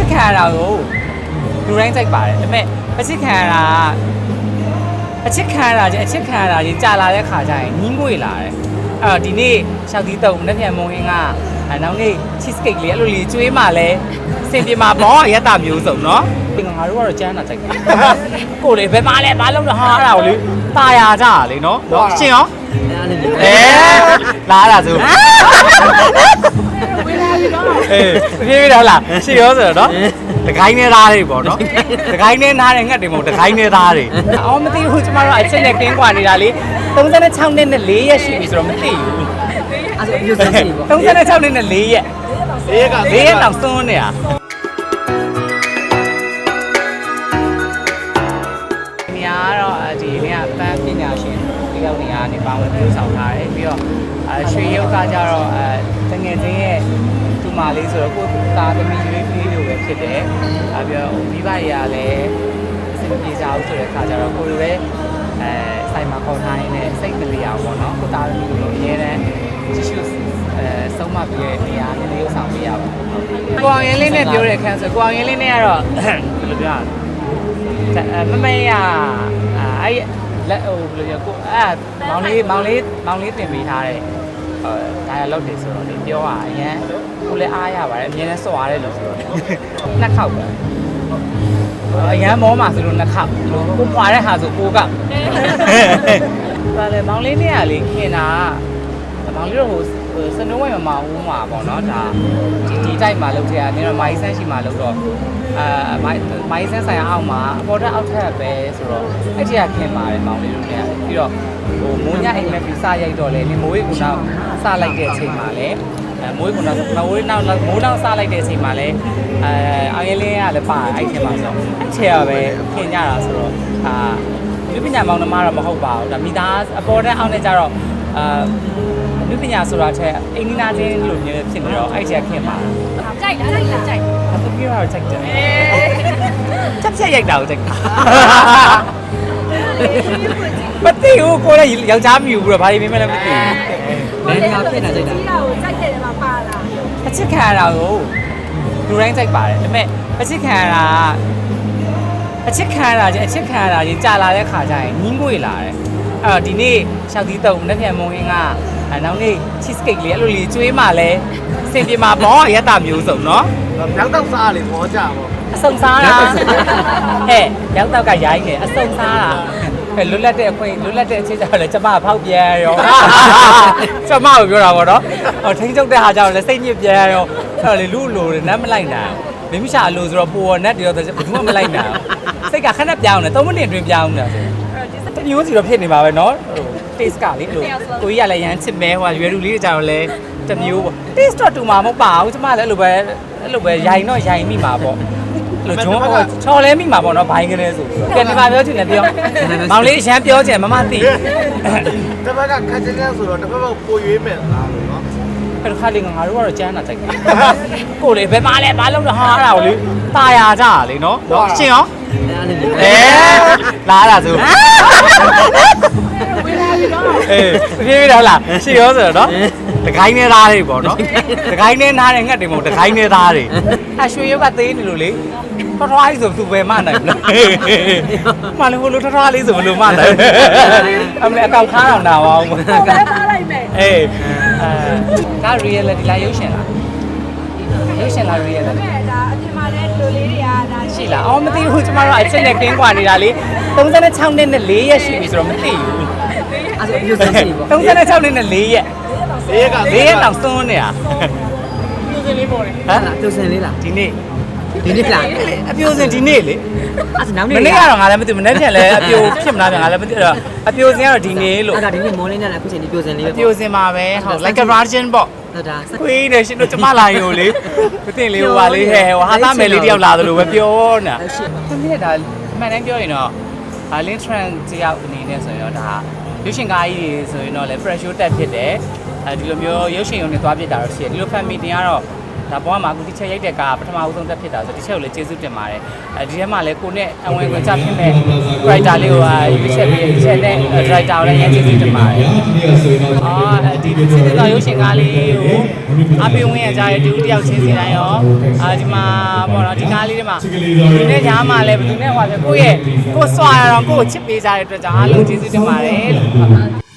စ်ခံရတာကိုလူတိုင်းစိတ်ပါတယ်ဒါပေမဲ့အချစ်ခံရတာကအချစ်ခံရတာချင်းအချစ်ခံရတာချင်းကြာလာတဲ့ခါကျရင်ငင်းငွေလာတယ်အဲ့တော့ဒီနေ့ရှောက်သီးတုံနဲ့ပြန်မုံဟင်းကအဲနောက်နေ့ cheese cake လေးအဲ့လိုလေးကျွေးမှလဲစင်ပြေမှာဘောရတမျိုးစုံเนาะဒီငါတို့ကတော့ကျန်းတာစိတ်တယ်ကိုလေဘယ်မှာလဲဘာလို့လဲဟာအဲ့ဒါကိုလေตาရကြတာလေเนาะเนาะရှင်ရော အဲ့လိုမျိုး အဲလာလာဆို အေးပြေးပြေးတော့လာရှေ့ရောဆိုတော့နော်တကိုင်းနေသားတွေပေါ့နော်တကိုင်းနေသားတွေငှက်တွေမဟုတ်တကိုင်းနေသားတွေအော်မသိဘူးကျမတို့အချက်နဲ့ကင်းကွာနေတာလေ36နှစ်နဲ့4ရက်ရှိပြီဆိုတော့မသိဘူးအဲ့ဆိုမျိုးစမ်းစီပေါ့36နှစ်နဲ့4ရက်ဈေးက4ရက်တောင်စွန်းနေတာနေရာကတော့ဒီနေ့ကပန်းပညာရှင်တယောက်နေရာနေပါဝင်ပြုဆောင်ထားတယ်ပြီးတော့အဲရွှေရုပ်ကကြတော့အဲတငယ်ချင်းရဲ့သူ မလေးဆိုတော့ကိုယ်သားသမီးလေးလေးလိုပဲဖြစ်တယ်အဲပြီးတော့မိဘတွေကလည်းအဆင်ပြေကြအောင်ဆိုတဲ့ခါကျတော့ကိုယ်လိုပဲအဲဆိုင်မှာခေါ်ထားရင်းနဲ့စိတ်မလေးအောင်ပေါ့နော်ကိုယ်သားသမီးလိုအများနဲ့ကြည့်ရှုအဲဆုံးမပြီးတဲ့နေရာလေးလေးကိုဆောင်ပေးရပါဘူးကိုအောင်ရင်လေးနဲ့ပြောတဲ့ခန်းဆိုကိုအောင်ရင်လေးနဲ့ကတော့ဘယ်လိုပြောရလဲမမေရအဲ့လက်ဟိုဘယ်လိုပြောကိုအဲ့မောင်လေးမောင်လေးမောင်လေးတင်ပေးထားတဲ့ဟို ဒါရလောက်တယ်ဆိုတော့လေပြောရအရင်ကိုလည်းအားရပါတယ်အမြင်နဲ့စော်ရတယ်လို့ဆိုတော့နှစ်ခေါက်ပဲအရင်မောမှာဆိုလို့နှစ်ခေါက်ကိုပွာတဲ့ဟာဆိုကိုကဒါလေမောင်လေးနဲ့ကလေခင်တာ မောင်လေးတို့ဟိုစနိုးဝိုင်မမဦးမှာပေါ့နော်ဒါဒီဒီတိုက်မှာလောက်ထရနေတော့မိုင်းဆန်းရှိမှာလောက်တော့ အာမိုင်းမိုင်းဆန်းဆိုင်ရာအောက်မှာအပေါ်တက်အောက်ထက်ပဲဆိုတော့အဲ့ဒီကခင်ပါတယ်မောင်လေးတို့เนี่ยပြီးတော့ဟိုမိုးညအိမ်မက်ပြီးစရိုက်တော့လေနေမိုးရီကနောက်စလိုက်တဲ့အချိန်မှာလေအဲမိုးရီကနောက်မိုးရီနောက်မိုးနောက်စလိုက်တဲ့အချိန်မှာလေအဲအောင်ရလင်းကလည်းပါအဲ့ထဲမှာဆိုတော့အဲ့ထဲကပဲခင်ကြတာဆိုတော့အာလူပညာမောင်နှမတော့မဟုတ်ပါဘူးဒါမိသားအပေါ်တက်အောက်နဲ့ကြတော့အာ လူပညာဆိုတာထက်အင်္ဂနာချင်းလိုမျိုးဖြစ်နေတော့အဲ့ထဲကခင်ပါကြိုက်လားကြိုက်လားကြိုက်အတူပြောတော့ချက်တယ်ချက်ချက်ရိုက်တာကိုချက်တာမသိဘူးကိုလည်းယောက်ျားမြူဘူးတော့ဘာလို့မင်းမလဲမသိဘူးဘယ်နေရာဖြစ်နေကြတာကြီးတာကိုကြိုက်တယ်မှာပါလားအချစ်ခံရတာကိုလူတိုင်းကြိုက်ပါတယ်ဒါပေမဲ့အချစ်ခံရတာအချစ်ခံရတာချင်းအချစ်ခံရတာချင်းကြာလာတဲ့ခါကျရင်ငင်းငွေလာတယ် အဲ့တော့ဒီနေ့ရှောက်သီးတုံမနက်ဖြန်မုံဟင်းကနောက်နေ့ cheese cake လေးအဲ့လိုလေးကျွေးမှလဲစင်ပြမှာပေါ့ရတာမျိုးစုံနော်ရောက်တော့စားလေပေါ်ကြပေါ့အဆုံစားတာဟဲ့ရောက်တော့ကရိုင်းနေအဆုံစားတာအဲလွတ်လပ်တဲ့အခွင့်လွတ်လပ်တဲ့အခြေအချာလဲကျမဖောက်ပြန်ရောကျမကိုပြောတာပေါ့နော်ဟောထိန်းချုပ်တဲ့ဟာကြောင့်လဲစိတ်ညစ်ပြန်ရောအဲ့တော့လေလူ့လိုနတ်မလိုက်တာမိမရှာအလိုဆိုတော့ပိုော်နတ်တွေတော့ဘယ်သူမှမလိုက်နိုင်ဘူးစိတ်ကခဏပြောင်းတယ်၃မိနစ်အတွင်းပြောင်းတယ် ဆိုတမျိုးစီတော့ဖြစ်နေမှာပဲနော်ဟို taste ကလေအဲ့လိုကိုကြီးကလည်းရမ်းချစ်မဲဟိုရွယ်လူလေးတွေကျတော့လေတမျိုးပေါ့ taste တော့တူမှာမဟုတ်ပါဘူးကျမလည်းအဲ့လိုပဲအဲ့လိုပဲရိုင်တော့ရိုင်မိမှာပေါ့လို့ဂျွန်းဟောချော်လဲမိမှာပေါ့နော်ဘိုင်းကနေဆိုကဲဒီမှာပြောချင်တယ်ပြောမောင်လေးအရန်ပြောချင်မမသိ တစ်ဖက်ကခက်ချင်ချင်ဆိုတော့တစ်ဖက်ကပိုရွေးမယ်လားလို့နော် အဲ့ခါလေးငါတို့ကတော့ကျန်းတာစိတ်ကိုလေဘယ်မှာလဲဘာလို့လဲဟာအဲ့ဒါကိုလေตาရကြတာလေနော်နော်ရှင်ရောအဲ့လိုမျိုးအဲလာလာဆိုအေးပြေးပြေးတော့လာရှင်ရောဆိုတော့နော်တကိုင်းနေသားတွေပေါ့နော်တကိုင်းနေသားတွေငှက်တွေမဟုတ်တကိုင်းနေသားတွေအရွှေရုပ်ကသေးနေလို့လေထွားထွားလေးဆိုသူပဲမနိုင်ဘူးလားမလည်းဟိုလိုထွားထွားလေးဆိုဘယ်လိုမနိုင်အမေအကောင့်ခါတော့နာပါအောင်ဟိုပဲပါလိုက်မယ်အေး အဲဒါ reality လားရုပ်ရှင်လားရုပ်ရှင်လား reality ကဲဒါအပြင်မှာလဲလူလေးတွေကဒါရှိလားအော်မသိဘူးကျမတို့အချက်နဲ့ကင်းကွာနေတာလေ36နှစ်နဲ့4ရက်ရှိပြီဆိုတော့မသိဘူးအဲ့ဆိုမျိုးစမ်းစီပေါ့36နှစ်နဲ့4ရက်ဈေးက4ရက်တောင်စွန်းနေတာဟဟာမ်လားပြုစင်လေးလားဒီနေ့ ဒီနေ့ plan အပြိုစင်ဒီနေ့လေအဲ့ဆိုနောက်မနေ့နေ့ကတော့ငါလည်းမသိဘူးမနေ့ပြန်လည်းအပြိုဖြစ်မလားပြန်ငါလည်းမသိတော့အပြိုစင်ကတော့ဒီနေ့လို့အဲ့ဒါဒီနေ့မော်လင်းနဲ့အခုချိန်ဒီပြုစင်လေးပဲအပြိုစင်မှာပဲဟုတ် like a virgin ပေါ့ဟုတ်တာခွေးနေရှင်တို့ကျမလာရင်ကိုလေမသိလေဟိုပါလေဟဲ့ဟိုဟာသားမယ်လေးတယောက်လာသလိုပဲပြောနေတာဟုတ်ရှင်းသမီးကဒါမှန်တမ်းပြောရင်တော့အာ link trend တယောက်အနေနဲ့ဆိုရင်တော့ဒါရုပ်ရှင်ကားကြီးတွေဆိုရင်တော့လေ pressure တက်ဖြစ်တယ်အဲဒီလိုမျိုးရုပ်ရှင်ရုံနဲ့သွားပြစ်တာတော့ရှိတယ်ဒီလို family တင်ကတော့ ဒါဘဝမှာအခုဒီချက်ရိုက်တဲ့ကားပထမဦးဆုံးသက်ဖြစ်တာဆိုဒီချက်ကိုလည်းကျေးဇူးတင်ပါတယ်အဲဒီထဲမှာလည်းကိုနဲ့အဝင်ဝင်ကြဖြစ်မဲ့ writer လေးကိုရွေးချက်ပြီးဒီချက်နဲ့ director ကိုလည်းအရင်ကျေးဇူးတင်ပါတယ်အာဒီစစ်စစ်တော်ရုပ်ရှင်ကားလေးကိုအပိဝင်းရကြရဲ့တူတယောက်ချင်းစီတိုင်းရောအာဒီမှာပေါ့နော်ဒီကားလေးတွေမှာဒီနေ့ညာမှာလည်းဘယ်သူနဲ့ဟောပြကိုယ့်ရဲ့ကိုယ်စွာရအောင်ကိုယ့်ကိုချစ်ပေးကြတဲ့အတွက်ကြောင့်အားလုံးကျေးဇူးတင်ပါတယ်လို့